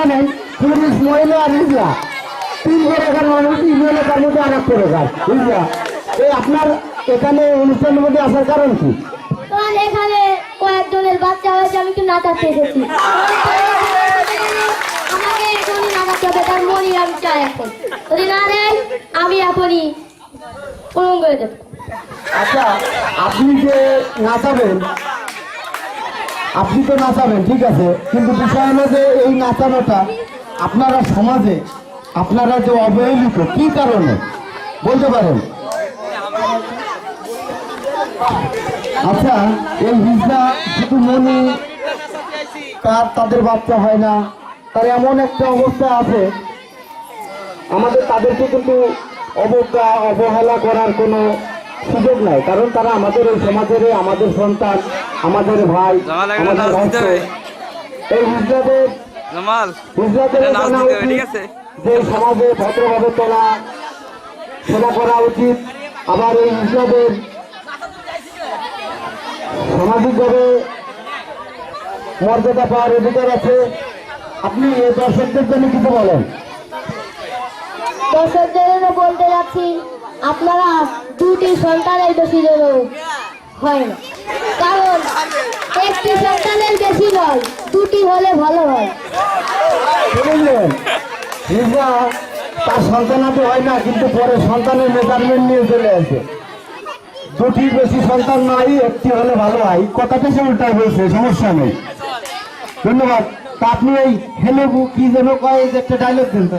জানেন পুরুষ মহিলা আর হিজলা তিন প্রকার মানুষ ইমেলে তার মধ্যে এক প্রকার বুঝলা এই আপনার এখানে অনুষ্ঠানের মধ্যে আসার কারণ কি? এখানে কয়েকজনের বাচ্চা হয়েছে আমি একটু নাচাতে এসেছি। আমাকে এখনই নাচাতে হবে তার মনি আমি চাই এখন। যদি না দেন আমি এখনই পূরণ করে দেবো আচ্ছা আপনি যে নাচাবেন আপনি তো নাচাবেন, ঠিক আছে? কিন্তু বিষয় হলো যে এই নাচানোটা আপনারা সমাজে, আপনারা যে অবহেলিত, কি কারণে? বলতে পারেন? আচ্ছা এই হিজড়া শুধু মনে তার তাদের বাচ্চা হয় না। তার এমন একটা অবস্থা আছে। আমাদের তাদেরকে কিন্তু অবজ্ঞা, অবহেলা করার কোনো সুযোগ নাই কারণ তারা আমাদের এই সমাজের আমাদের সন্তান আমাদের ভাই। এই আছে? যে সমাজে ভদ্রভাবে চলা সেবা করা উচিত আবার এই হিজড়াদের সামাজিকভাবে মর্যাদা পাওয়ার অধিকার আছে আপনি এই দর্শকদের জন্য কিছু বলেন দর্শকদের জন্য বলতে যাচ্ছি আপনারা দুটি সন্তানের বেশি যেন হয় না। কারণ একটি সন্তানের বেশি নয়, দুটি হলে ভালো হয়। বুঝলেন? হিজড়া তার হয় না, কিন্তু পরে সন্তানের মেজারমেন্ট নিয়ে চলে আসে দুটি বেশি সন্তান নাই, একটি হলে ভালো হয়। কথাটা সে উল্টায় বলছে, সমস্যা নেই। ধন্যবাদ। তা আপনি এই হেলেবু কি যেন কয়, যে একটা ডায়লগ দিন তো।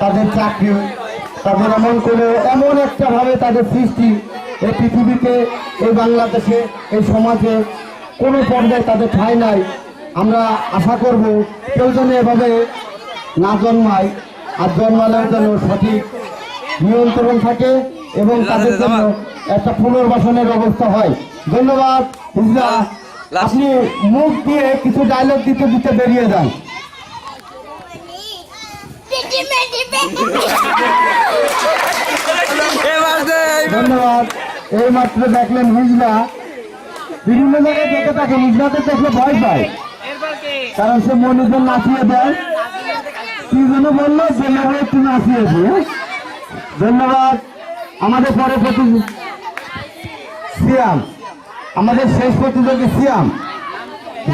তাদের চাকরি তাদের এমন করে এমন একটা ভাবে তাদের সৃষ্টি এই পৃথিবীতে এই বাংলাদেশে এই সমাজে কোনো পর্যায়ে তাদের ঠাঁই নাই। আমরা আশা করব কেউ যেন এভাবে না জন্মায় আর জন্মালেও যেন সঠিক নিয়ন্ত্রণ থাকে এবং তাদের জন্য একটা পুনর্বাসনের ব্যবস্থা হয়। ধন্যবাদ আপনি মুখ দিয়ে কিছু ডায়লগ দিতে দিতে বেরিয়ে যান। ধন্যবাদ। এই মাত্র দেখলেন হিজলা বিভিন্ন জায়গায় দেখে থাকে হিজলাতে দেখলে ভয় পায়। কারণ সে নাচিয়ে দেয়। কি যেন বলল একটু নাচিয়েছি? ধন্যবাদ। আমাদের পরে সিয়াম। আমাদের শেষ প্রতিযোগী সিয়াম।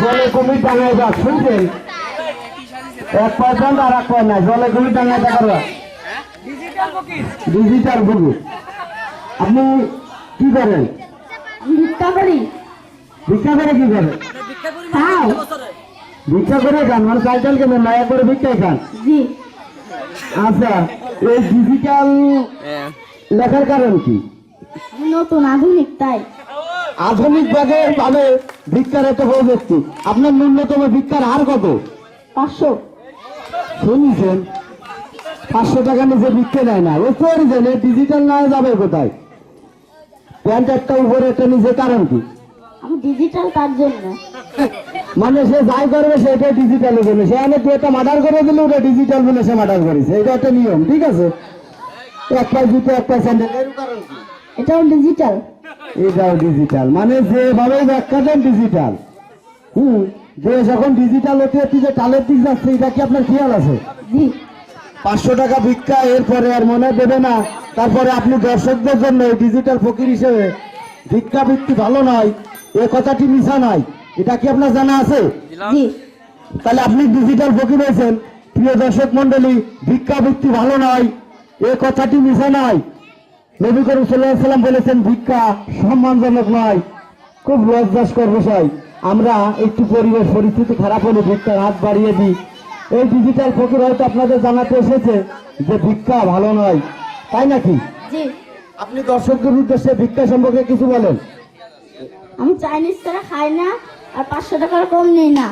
জলে কুমির টাঙায় যাক, শুনছেন? এক পার্সেন্ট আর এক পায় না জলে কুমির টাঙায় টাকার ডিজিটাল বুকু আপনি কি করেন? ভিক্ষা করি। ভিক্ষা করে কি করেন? তাও? ভিক্ষা করে খান মানে সাইকেল কেন নয়া করে ভিক্ষাই খান? জি। আচ্ছা এই ডিজিটাল হ্যাঁ। লেখার কারণ কি? নতুন আধুনিক তাই। আধুনিক ভাবে ভাবে ভিক্ষার এত বড় ব্যক্তি। আপনার ন্যূনতম ভিক্ষার হার কত? পাঁচশো। শুনেছেন পাঁচশো টাকা নিচে ভিক্ষে নেয় না। ও করেছেন ডিজিটাল না যাবে কোথায়? প্যান্ট একটা উপরে একটা নিচে কারণ কি? আমি ডিজিটাল তার জন্য। মানে সে যাই করবে সেটা ডিজিটাল বলে সে আমি তুই একটা মার্ডার করে দিলে ওটা ডিজিটাল বলে সে মার্ডার করেছে। এটা একটা নিয়ম ঠিক আছে? এক পায়ে জুতো এক পায়ে স্যান্ডেল এর কারণ কি? এটাও ডিজিটাল এটাও ডিজিটাল মানে যেভাবে ব্যাখ্যা দেন ডিজিটাল হুম। যে যখন ডিজিটাল হতে হতে যে টালের দিক যাচ্ছে এটা কি আপনার খেয়াল আছে? পাঁচশো টাকা ভিক্ষা এরপরে আর মনে দেবে না। তারপরে আপনি দর্শকদের জন্য ডিজিটাল ফকির হিসেবে ভিক্ষা বৃত্তি ভালো নয় এ কথাটি মিশা নয় এটা কি আপনার জানা আছে? তাহলে আপনি ডিজিটাল ফকির হয়েছেন। প্রিয় দর্শক মন্ডলী ভিক্ষাবৃত্তি ভালো নয় এ কথাটি মিশা নয় নবী করিম সাল্লাহ সাল্লাম বলেছেন ভিক্ষা সম্মানজনক নয় খুব লজ্জাস্কর বিষয়। আমরা একটু পরিবেশ পরিস্থিতি খারাপ হলে ভিক্ষার হাত বাড়িয়ে দিই। এই ডিজিটাল ফকির হয়তো আপনাদের জানাতে এসেছে যে ভিক্ষা ভালো নয়। তাই নাকি? আপনি দর্শকদের উদ্দেশ্যে ভিক্ষা সম্পর্কে কিছু বলেন। আমি চাইনিজ ছাড়া খাই না আর পাঁচশো টাকার কম নেই না।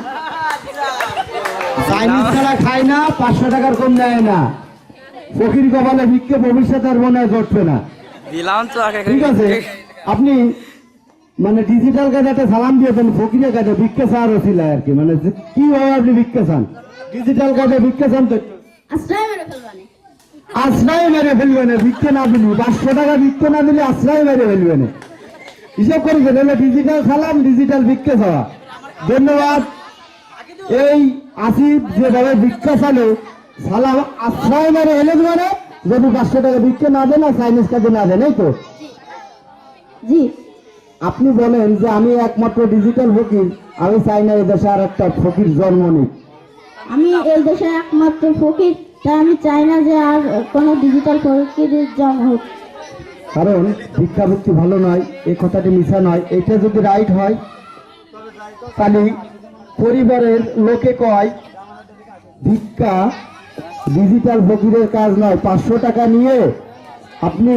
চাইনিজ ছাড়া খায় না পাঁচশো টাকার কম নেয় না। ফকির কপালে ভিক্ষে ভবিষ্যতে আর মনে হয় ঘটবে না। দিলাম তো আগে। ঠিক আছে? আপনি মানে ডিজিটাল কার্ডে সালাম দিয়েছেন ফকিরের কার্ডে ভিক্ষে চাওয়ার ছিল আর কি। মানে কীভাবে আপনি ভিক্ষে চান ডিজিটাল কার্ডে ভিক্ষে চান তো আশ্রয় মেরে ফেলবে না ভিক্ষে না দিলি। পাঁচশো টাকা ভিক্ষে না দিলে আশ্রয় মেরে ফেলবে না হিসাব করেছেন এলে ডিজিটাল সালাম ডিজিটাল ভিক্ষে চাওয়া। ধন্যবাদ। এই আসিফ যেভাবে ভিক্ষা চালে সালাম আশ্রয় মেরে এলে মানে? যদি পাঁচশো টাকা ভিক্ষে না দেন আর চাইনিজ কাজে না দেন এই তো? জি। আপনি বলেন যে আমি একমাত্র ডিজিটাল ফকির আমি চাই না এই দেশে আর একটা ফকির জন্ম নিক। আমি এই দেশে একমাত্র ফকির তাই আমি চাই না যে আর কোনো ডিজিটাল ফকিরের জন্ম হোক। কারণ ভিক্ষাবৃত্তি ভালো নয় এই কথাটি মিশা নয় এটা যদি রাইট হয় তাহলে পরিবারের লোকে কয় ভিক্ষা ডিজিটাল ফকিরের কাজ নয় পাঁচশো টাকা নিয়ে আপনি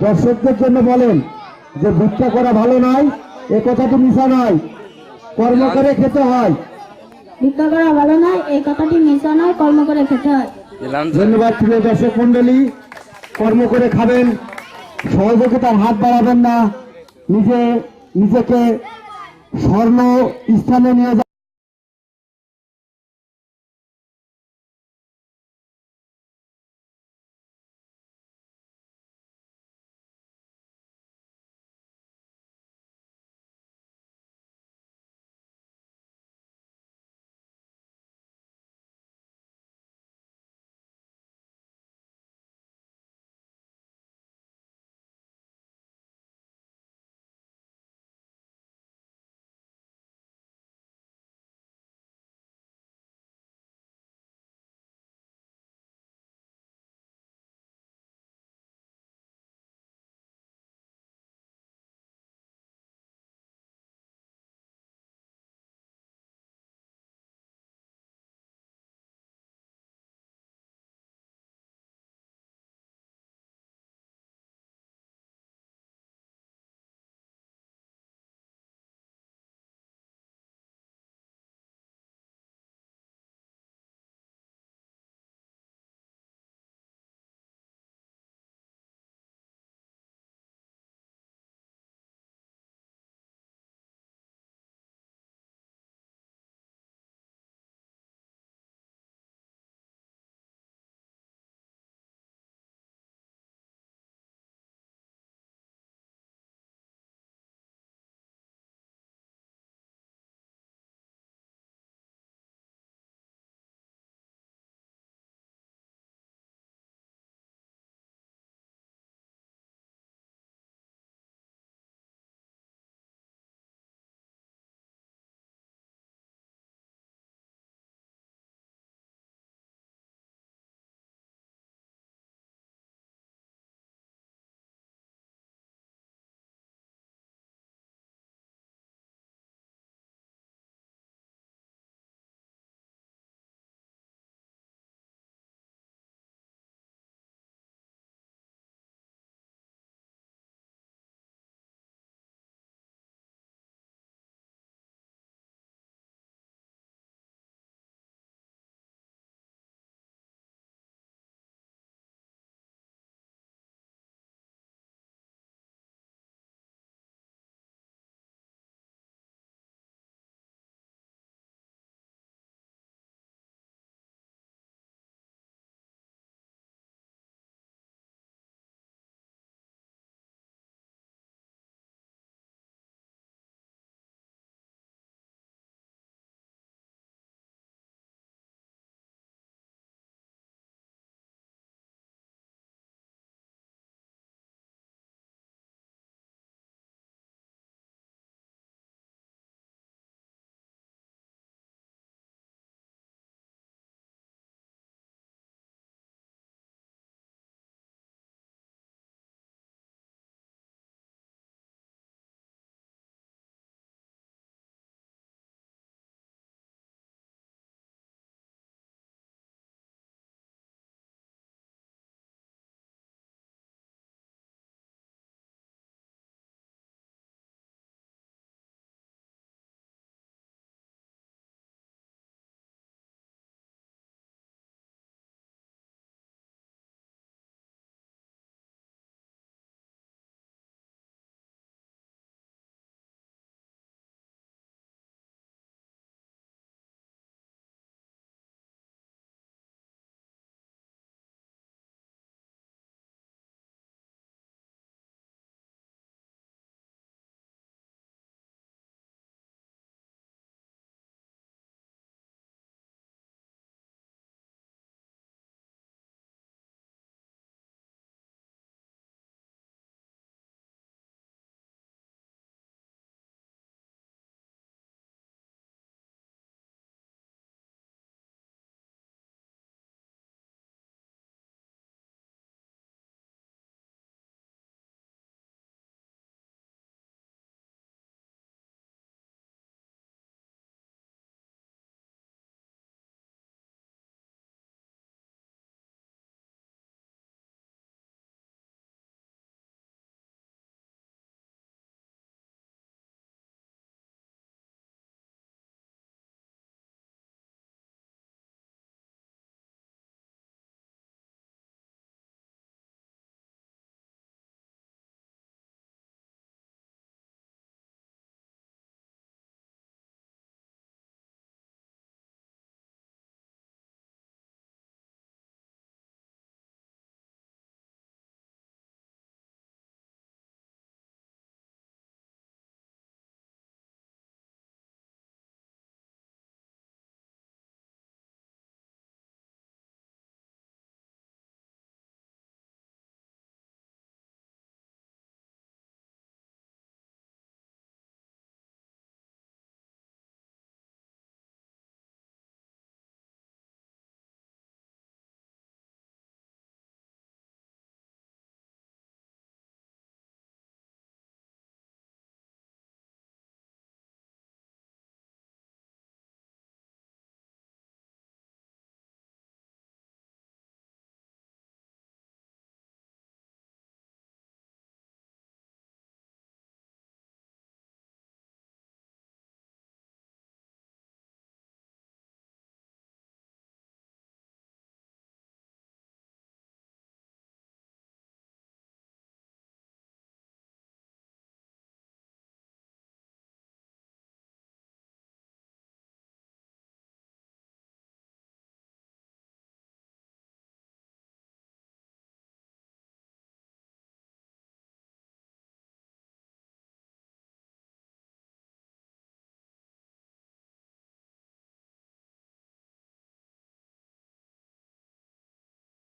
দর্শকদের জন্য বলেন যে ভিক্ষা করা ভালো নয় এ কথাটি মিশা নয়। কর্ম করে খেতে হয়। ভিক্ষা করা ভালো নয় এই কথাটি মিশা নয় কর্ম করে খেতে হয়। ধন্যবাদ প্রিয় দর্শক মন্ডলী কর্ম করে খাবেন সহযোগিতার হাত বাড়াবেন না নিজে নিজেকে স্বর্ণ স্থানে নিয়ে